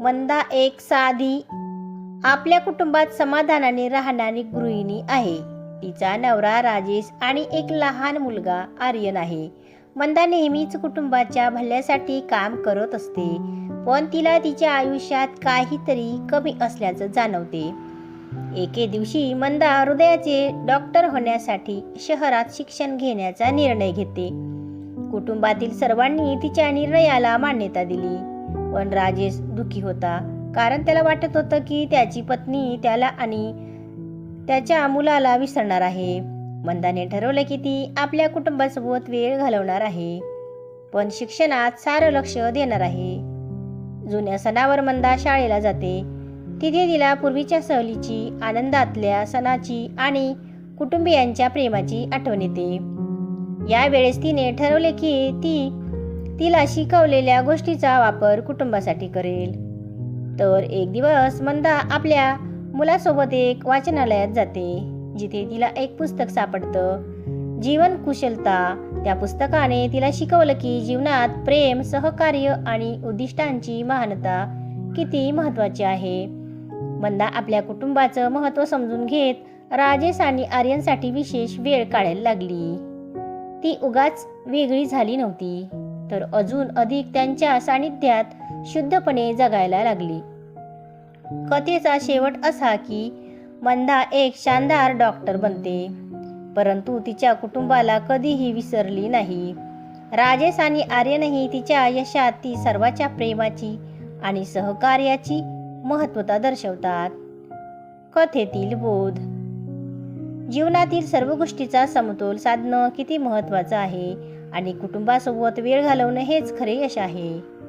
मंदा एक साधी आपल्या कुटुंबात समाधानाने राहणारी गृहिणी आहे. तिचा नवरा राजेश आणि एक लहान मुलगा आर्यन आहे. मंदा नेहमीच कुटुंबाच्या भल्यासाठी काम करत असते पण तिला तिच्या आयुष्यात काहीतरी कमी असल्याचं जाणवते. एके दिवशी मंदा हृदयाचे डॉक्टर होण्यासाठी शहरात शिक्षण घेण्याचा निर्णय घेते. कुटुंबातील सर्वांनी तिच्या निर्णयाला मान्यता दिली. पण राजेश दुखी होता. कारण त्याला वाटत होतं की त्याची पत्नी त्याला आणि त्याच्या मुलाला विसरणार आहे. मंदाने ठरवलं की ती आपल्या कुटुंबासोबत वेळ घालवणार आहे. पण शिक्षणात सारं लक्ष देणार आहे. जुन्या सणावर मंदा शाळेला जाते. तिथे तिला पूर्वीच्या सहलीची आनंदातल्या सणाची आणि कुटुंबियांच्या प्रेमाची आठवण येते. यावेळेस तिने ठरवले की ती तिला शिकवलेल्या गोष्टीचा वापर कुटुंबासाठी करेल. तर एक दिवस मंदा आपल्या मुलासोबत एक वाचनालयात जाते जिथे तिला एक पुस्तक सापडतं. जीवन कुशलता त्या पुस्तकाने तिला शिकवलं की जीवनात प्रेम सहकार्य आणि उद्दिष्टांची महानता किती महत्वाची आहे. मंदा आपल्या कुटुंबाचं महत्त्व समजून घेत राजेश आणि आर्यनसाठी विशेष वेळ काढायला लागली. ती उगाच वेगळी झाली नव्हती. तर अजून अधिक त्यांच्या सानिध्यात शुद्धपणे जगायला लागली. कथेचा शेवट असा की मंदा एक शानदार डॉक्टर बनते परंतु तिच्या कुटुंबाला कधीही विसरली नाही. राजेश आणि आर्यनही तिच्या यशात ती सर्वाच्या प्रेमाची आणि सहकार्याची महत्वता दर्शवतात. कथेतील बोध. जीवनातील सर्व गोष्टीचा समतोल साधणं किती महत्त्वाचं आहे आणि कुटुंबासोबत वेळ घालवणं हेच खरे यश आहे.